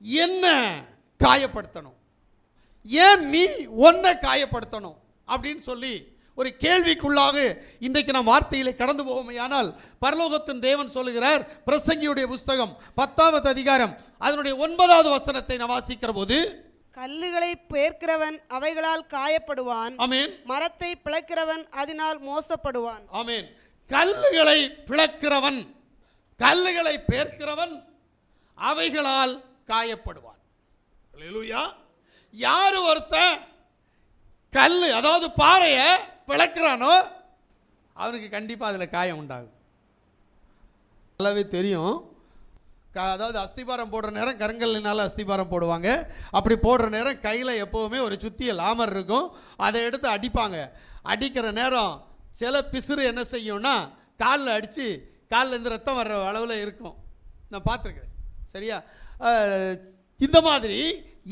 என்ன காயப்படுத்தணும்? ஏன் நீ ஒன்றை காயப்படுத்தணும்? அப்படின்னு சொல்லி ஒரு கேள்விக்குள்ளாக இன்றைக்கு நாம் வார்த்தையிலே கடந்து போவோமையானால் பரலோகத்தின் தேவன் சொல்லுகிறார் பிரசங்கியுடைய புஸ்தகம் பத்தாவது அதிகாரம் அதனுடைய ஒன்பதாவது வசனத்தை நான் வாசிக்கிற போது கல்லுகளை பேர்க்கிறவன் அவைகளால் காயப்படுவான். ஆமென். மரத்தை பிளக்கிறவன் அதனால் மோசப்படுவான். ஆமென். கல்லுகளை பிளக்கிறவன் கல்லுகளை பேர்க்கிறவன் அவைகளால் காயப்படுவான். அல்லேலூயா யார் ஒருத்தன் கல் அதாவது பாறையை பிளக்கிறானோ அவனுக்கு கண்டிப்பாக அதில் காயம் உண்டாகும். நல்லாவே தெரியும். அதாவது அஸ்திபாரம் போடுற நேரம் கருங்கல்லினால அஸ்திபாரம் போடுவாங்க. அப்படி போடுற நேரம் கையில் எப்போவுமே ஒரு சுத்திய லாமர் இருக்கும். அதை எடுத்து அடிப்பாங்க. அடிக்கிற நேரம் சில பிசுறு என்ன செய்யும்னா காலில் அடித்து காலில் இருந்து ரத்தம் வர்ற அளவில் இருக்கும். நான் பார்த்துருக்கேன் சரியா? இந்த மாதிரி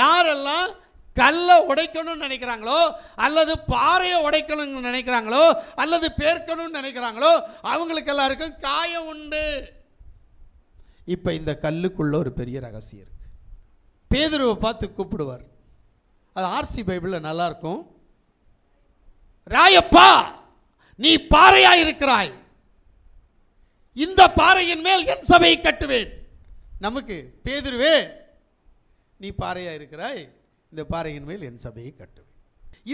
யாரெல்லாம் கல்லை உடைக்கணும்னு நினைக்கிறாங்களோ அல்லது பாறையை உடைக்கணும்னு நினைக்கிறாங்களோ அல்லது பேர்க்கணும்னு நினைக்கிறாங்களோ அவங்களுக்கு எல்லாருக்கும் காயம் உண்டு. இப்போ இந்த கல்லுக்குள்ளே ஒரு பெரிய ரகசியம் இருக்குது பேதுருவை பார்த்து கூப்பிடுவார். அது ஆர்சி பைபிளில் நல்லாயிருக்கும். ராயப்பா நீ பாறையாக இருக்கிறாய் இந்த பாறையின் மேல் என் சபையை கட்டுவேன். நமக்கு பேதுருவே நீ பாறையாக இருக்கிறாய். இந்த பாறையின் மேல் என் சபையை கட்டுவேன்.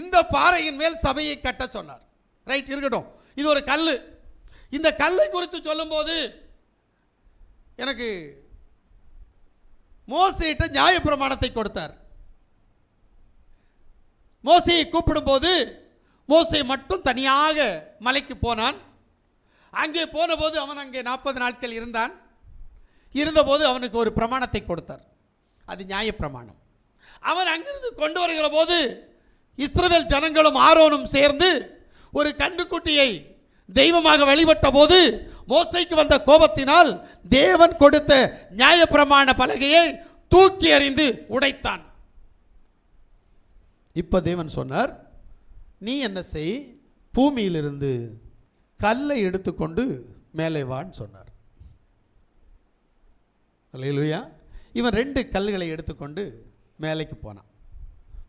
இந்த பாறையின் மேல் சபையை கட்ட சொன்னார். ரைட் இருக்கட்டும். இது ஒரு கல் இந்த கல்லை குறித்து சொல்லும்போது எனக்கு மோசையிட்ட நியாயப்பிரமாணத்தை கொடுத்தார். மோசையை கூப்பிடும்போது மோசை மட்டும் தனியாக மலைக்கு போனான். அங்கே போனபோது அவன் அங்கே நாற்பது நாட்கள் இருந்தான். இருந்தபோது அவனுக்கு ஒரு பிரமாணத்தை கொடுத்தார். அது நியாயப்பிரமாணம் அவன் அங்கிருந்து கொண்டு வருகிற போது இஸ்ரவேல் ஜனங்களும் ஆரோனும் சேர்ந்து ஒரு கண்ணுக்குட்டியை தெய்வமாக வழிபட்ட போது மோசைக்கு வந்த கோபத்தினால் தேவன் கொடுத்த நியாயப்பிரமாண பலகையை தூக்கி அறிந்து உடைத்தான். இப்போ தேவன் சொன்னார் நீ என்ன செய்? பூமியிலிருந்து கல்லை எடுத்துக்கொண்டு மேலே வான்னு சொன்னார். அல்லேலூயா. இவன் ரெண்டு கல்லுகளை எடுத்துக்கொண்டு மேலைக்கு போனான்.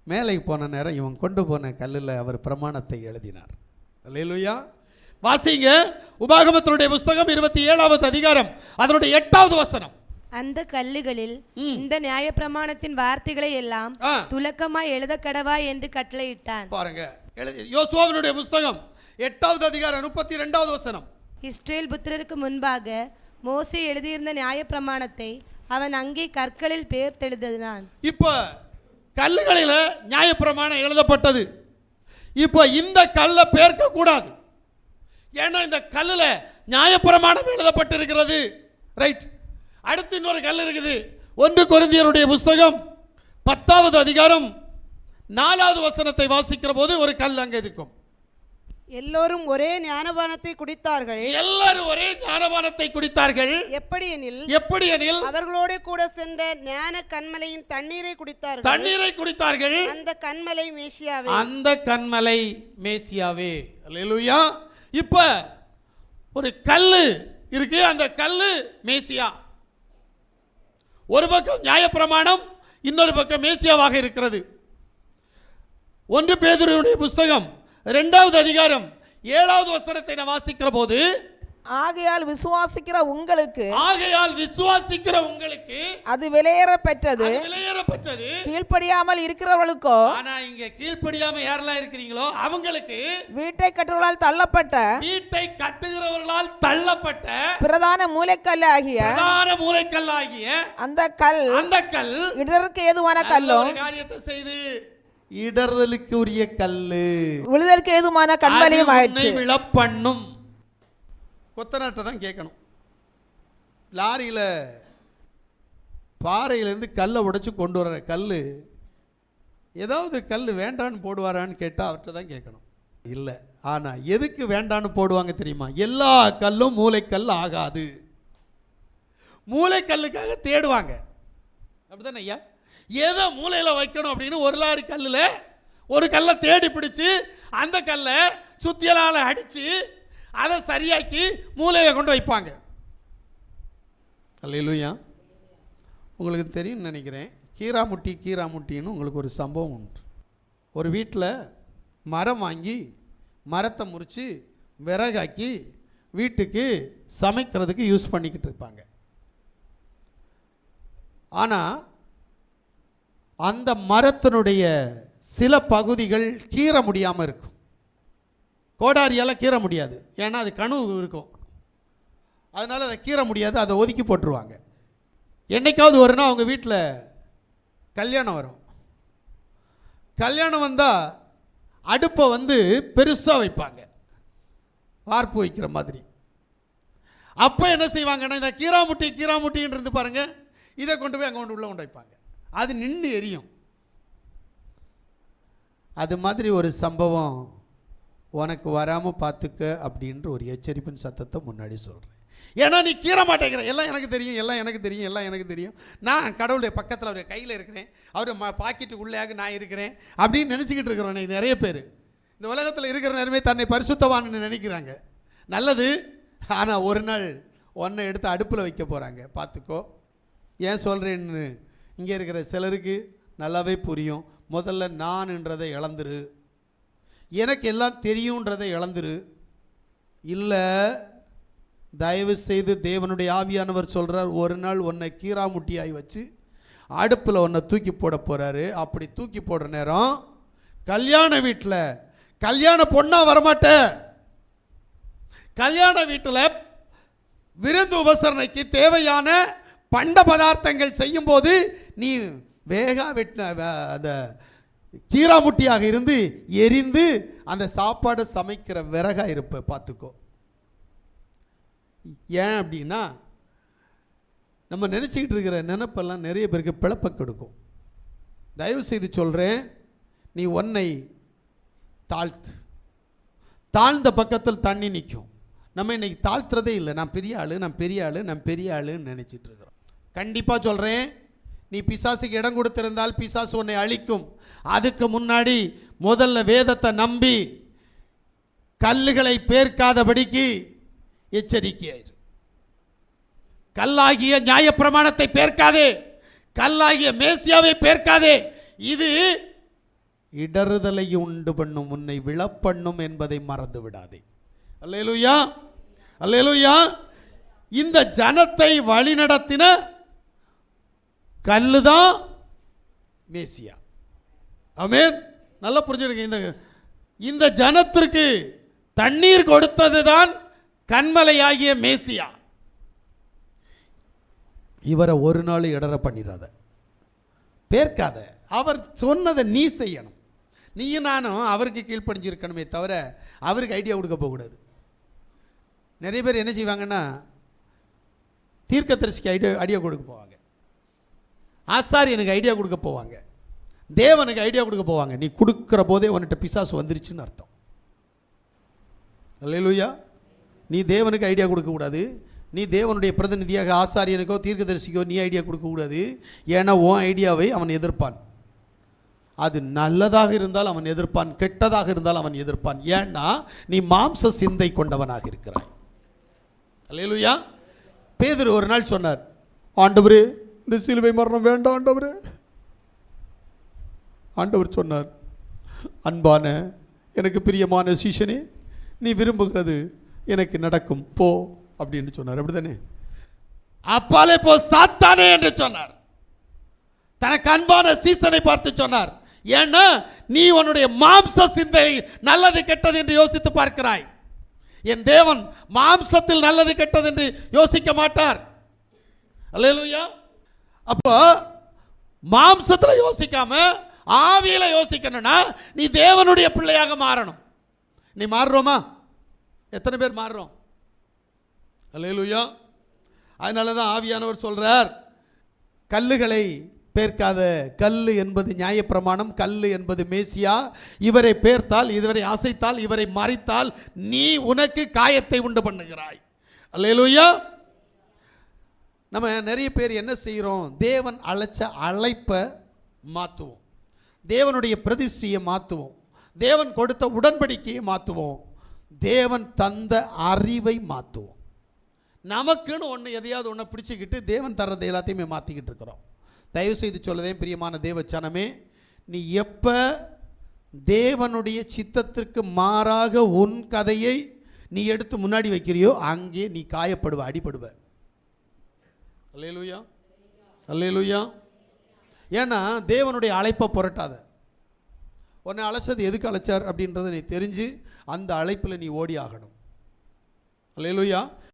மேலைக்கு போன நேரம் இவன் கொண்டு போன கல்லில் அவர் பிரமாணத்தை எழுதினார். அல்லேலூயா. வாசிங்க. உபாகமத்தினுடைய புஸ்தகம் இருபத்தி ஏழாவது அதிகாரம் அதனுடைய எட்டாவது வசனம். அந்த கல்லுகளில். இந்த நியாயப்பிரமாணத்தின் வார்த்தைகளை எல்லாம். துலக்கமாய் எழுத கடவா என்று கட்டளையிட்டான். பாருங்க. எழுதி. யோசுவாவினுடைய புஸ்தகம் எட்டாவது அதிகாரம் முப்பத்தி ரெண்டாவது வசனம். இஸ்ரேல் புத்திரருக்கு முன்பாக மோசே எழுதியிருந்த நியாயப்பிரமாணத்தை அவன் அங்கே கற்களில் பெயர்த்தெழுதினான். இப்போ கல்லுகளில் நியாயப்பிரமாணம் எழுதப்பட்டது. இப்போ இந்த கல்லை பேர்க்க கூடாது ஏன்னா இந்த கல்லில் நியாயப்பிரமாணம் எழுதப்பட்டிருக்கிறது. ரைட் அடுத்து இன்னொரு கல் இருக்குது. ஒன்று குருந்தியருடைய புஸ்தகம் பத்தாவது அதிகாரம் நாலாவது வசனத்தை வாசிக்கிற போது ஒரு கல் அங்கே இருக்கும். எல்லோரும் ஒரே ஞானபானத்தை குடித்தார்கள். எல்லாரும் ஒரே ஞானபானத்தை குடித்தார்கள். எப்படி எனில்? எப்படி எனில்? அவர்களோட கூட சென்ற ஞான கண்மலையின் தண்ணீரை குடித்தார்கள். தண்ணீரை குடித்தார்கள். அந்த கண்மலை மேசியாவே. அந்த கண்மலை மேசியாவே. அல்லேலூயா. இப்ப ஒரு கல்லு இருக்கு. அந்த கல்லு மேசியா. ஒரு பக்கம் நியாயப்பிரமாணம் இன்னொரு பக்கம் மேசியாவாக இருக்கிறது. ஒன்று பேதுருடைய புஸ்தகம் இரண்டாவது அதிகாரம் ஏழாவது வசனத்தை நான் வாசிக்கிற போது ஆகையால் விசுவாசிக்கிற உங்களுக்கு ஆகையால் விசுவாசிக்கிற உங்களுக்கு அது விலையேற பெற்றது அது விலையேறப்பட்டது கீழ்ப்படியாமல் இருக்கிறவர்களுக்கோ ஆனா இங்க கீழ்ப்படியாம யாரெல்லாம் இருக்கிறீங்களோ அவங்களுக்கு வீட்டை கட்டுகளால் தள்ளப்பட்ட வீட்டை கட்டுகிறவர்களால் தள்ளப்பட்ட பிரதான மூலைக்கல் ஆகிய பிரதான மூலைக்கல்லாகிய அந்த கல் அந்த கல் இடருக்கு ஏதுவான கல்லும் காரியத்தை செய்து. இடறுதலுக்கு உரிய கல்லு. விழுதலுக்கு ஏதுமான கண்மலையும் உன்னை விழப்பண்ணும். கொத்தனாட்டை தான் கேட்கணும். லாரியில் பாறையிலேருந்து கல்லை உடைச்சு கொண்டு வர்ற கல் ஏதாவது கல் வேண்டான்னு போடுவாரான்னு கேட்டால் அவர்கிட்ட தான் கேட்கணும். இல்லை. ஆனால் எதுக்கு வேண்டான்னு போடுவாங்க தெரியுமா? எல்லா கல்லும் மூளைக்கல் ஆகாது. மூளைக்கல்லுக்காக தேடுவாங்க. அப்படிதானே ஐயா? எதை மூலையில் வைக்கணும் அப்படின்னு ஒரு லாரி கல்லில் ஒரு கல்லை தேடி பிடிச்சி அந்த கல்லை சுத்தியலால் அடித்து அதை சரியாக்கி மூலையை கொண்டு வைப்பாங்க. அல்லையிலுயா உங்களுக்கு தெரியும்னு நினைக்கிறேன். கீராமுட்டி கீராமுட்டின்னு உங்களுக்கு ஒரு சம்பவம் உண்டு. ஒரு வீட்டில் மரம் வாங்கி மரத்தை முறித்து விறகாக்கி வீட்டுக்கு சமைக்கிறதுக்கு யூஸ் பண்ணிக்கிட்டு இருப்பாங்க. ஆனால் அந்த மரத்தினுடைய சில பகுதிகள் கீற முடியாமல் இருக்கும். கோடாரியால் கீற முடியாது. ஏன்னா அது கனவு இருக்கும். அதனால் அதை கீற முடியாது. அதை ஒதுக்கி போட்டுருவாங்க. என்னைக்காவது ஒரு அவங்க வீட்டில் கல்யாணம் வரும். கல்யாணம் வந்தால் அடுப்பை வந்து பெருசாக வைப்பாங்க. வார்ப்பு வைக்கிற மாதிரி. அப்போ என்ன செய்வாங்கன்னா இந்த கீராமுட்டி கீராமுட்டின்றது பாருங்கள் இதை கொண்டு போய் அங்கே கொண்டு உள்ளே கொண்டு வைப்பாங்க. அது நின்று எரியும். அது மாதிரி ஒரு சம்பவம் உனக்கு வராமல் பார்த்துக்க அப்படின்ற ஒரு எச்சரிப்பின் சத்தத்தை முன்னாடி சொல்கிறேன் ஏன்னா நீ கீற மாட்டேங்கிற. எல்லாம் எனக்கு தெரியும் எல்லாம் எனக்கு தெரியும் எல்லாம் எனக்கு தெரியும். நான் கடவுளுடைய பக்கத்தில் அவர் கையில் இருக்கிறேன். அவர் ம பாக்கெட்டு உள்ளேயாக நான் இருக்கிறேன் அப்படின்னு நினச்சிக்கிட்டு இருக்கிறோம் நீ நிறைய பேர். இந்த உலகத்தில் இருக்கிற நேரமே தன்னை பரிசுத்தவான்னு நினைக்கிறாங்க. நல்லது. ஆனால் ஒரு நாள் ஒன்றை எடுத்து அடுப்பில் வைக்க போகிறாங்க பார்த்துக்கோ ஏன் சொல்கிறேன்னு இங்கே இருக்கிற சிலருக்கு நல்லாவே புரியும். முதல்ல நான்ன்றதை இழந்துரு. எனக்கு எல்லாம் தெரியுன்றதை இழந்துரு. இல்லை தயவு செய்து தேவனுடைய ஆவியானவர் சொல்கிறார் ஒரு நாள் உன்னை கீராமுட்டியாய் வச்சு அடுப்பில் உன்னை தூக்கி போட போகிறாரு அப்படி தூக்கி போடுற நேரம் கல்யாண வீட்டில் கல்யாண பொண்ணாக வரமாட்ட. கல்யாண வீட்டில் விருந்து உபசரணைக்கு தேவையான பண்ட பதார்த்தங்கள் செய்யும்போது நீ வேகா வெட்டின அந்த கீராமுட்டியாக இருந்து எரிந்து அந்த சாப்பாடு சமைக்கிற விறகாக இருப்ப பார்த்துக்கோ. ஏன் அப்படின்னா நம்ம நினச்சிக்கிட்டு இருக்கிற நினப்பெல்லாம் நிறைய பேருக்கு பிளப்ப கெடுக்கும். தயவு செய்து சொல்கிறேன் நீ ஒன்னை தாழ்த்து. தாழ்ந்த பக்கத்தில் தண்ணி நிற்கும். நம்ம இன்னைக்கு தாழ்த்துறதே இல்லை. நான் பெரிய ஆளு நான் பெரிய ஆள் நான் பெரிய ஆளுன்னு நினச்சிட்டு இருக்கிறோம். கண்டிப்பாக சொல்கிறேன் நீ பிசாசுக்கு இடம் கொடுத்திருந்தால் பிசாசு உன்னை அழிக்கும். அதுக்கு முன்னாடி முதல்ல வேதத்தை நம்பி கல்லுகளை பேர்க்காதபடிக்கு எச்சரிக்கையாயிரு. கல்லாகிய நியாயப்பிரமாணத்தை பேர்க்காதே. கல்லாகிய மேசியாவை பேர்க்காதே. இது இடறுதலை உண்டு பண்ணும் உன்னை விழப்பண்ணும் என்பதை மறந்து விடாதே. அல்லேலூயா. அல்லேலூயா. இந்த ஜனத்தை வழிநடத்தின கல்லுதான் மேசியா. ஆமென்? நல்லா புரிஞ்சுடுங்க இந்த இந்த ஜனத்திற்கு தண்ணீர் கொடுத்தது தான் கண்மலையாகிய மேசியா. இவரை ஒரு நாள் இடற பண்ணிடாத பேர்க்காத. அவர் சொன்னதை நீ செய்யணும். நீயும் நானும் அவருக்கு கீழ்ப்படிஞ்சிருக்கணுமே தவிர அவருக்கு ஐடியா கொடுக்க போகக்கூடாது. நிறைய பேர் என்ன செய்வாங்கன்னா தீர்க்க தரிசிக்கு ஐடியா ஐடியா கொடுக்க போவாங்க. ஆசாரி எனக்கு ஐடியா கொடுக்க போவாங்க. தேவனுக்கு ஐடியா கொடுக்க போவாங்க. நீ கொடுக்குற போதே உன்கிட்ட பிசாசு வந்துருச்சுன்னு அர்த்தம். அல்லேலூயா. நீ தேவனுக்கு ஐடியா கொடுக்கக்கூடாது நீ தேவனுடைய பிரதிநிதியாக ஆசாரியனுக்கோ தீர்க்கதரிசிக்கோ நீ ஐடியா கொடுக்கக்கூடாது ஏன்னா உன் ஐடியாவை அவன் எதிர்ப்பான். அது நல்லதாக இருந்தால் அவன் எதிர்ப்பான். கெட்டதாக இருந்தால் அவன் எதிர்ப்பான். ஏன்னா நீ மாம்ச சிந்தை கொண்டவனாக இருக்கிறாய். அல்லையா பேதர் ஒரு நாள் சொன்னார் ஆண்டவரே இந்த சிலுவை மரணம் வேண்டாம் ஆண்டவர். ஆண்டவர் சொன்னார் அன்பான எனக்கு பிரியமான சீஷனே நீ விரும்புகிறது எனக்கு நடக்கும். போ அப்படின்னு சொன்னார். அப்படிதானே? அப்பாலே போ சாத்தானே என்று சொன்னார். தனக்கு அன்பான சீசனை பார்த்து சொன்னார் ஏன்னா நீ உன்னுடைய மாம்ச சிந்தை நல்லது கெட்டது என்று யோசித்து பார்க்கிறாய். என் தேவன் மாம்சத்தில் நல்லது கெட்டது என்று யோசிக்க மாட்டார். அல்லேலூயா. அப்போ மாம்சத்துல யோசிக்காம ஆவியில யோசிக்கணும்னா நீ தேவனுடைய பிள்ளையாக மாறணும். நீ மாறுறோமா? எத்தனை பேர் மாறுறோம்? அல்லேலூயா அதனால தான் ஆவியானவர் சொல்றார் கல்லுகளை பேர்க்காத கல்லு என்பது நியாயப்பிரமாணம் கல்லு என்பது மேசியா. இவரை பேர்த்தால் இவரை அசைத்தால் இவரை மறைத்தால் நீ உனக்கு காயத்தை உண்டு பண்ணுகிறாய். அல்லேலூயா நம்ம நிறைய பேர் என்ன செய்கிறோம் தேவன் அழைச்ச அழைப்பை மாற்றுவோம் தேவனுடைய பிரதிஷ்டியை மாற்றுவோம் தேவன் கொடுத்த உடன்படிக்கையை மாற்றுவோம் தேவன் தந்த அறிவை மாற்றுவோம் நமக்குன்னு ஒன்று எதையாவது ஒன்று பிடிச்சிக்கிட்டு தேவன் தர்றதை எல்லாத்தையுமே மாற்றிக்கிட்டு இருக்கிறோம். தயவு செய்து சொல்லதே பிரியமான தேவச்சனமே நீ எப்போ தேவனுடைய சித்தத்திற்கு மாறாக உன் கதையை நீ எடுத்து முன்னாடி வைக்கிறியோ அங்கே நீ காயப்படுவ அடிபடுவ. அல்லேலூயா அல்லேலூயா ஏன்னா தேவனுடைய அழைப்பை புரட்டாத. உன்னை அழைச்சது எதுக்கு அழைச்சார் அப்படின்றத நீ தெரிஞ்சு அந்த அழைப்பில் நீ ஓடி ஆகணும் அல்லேலூயா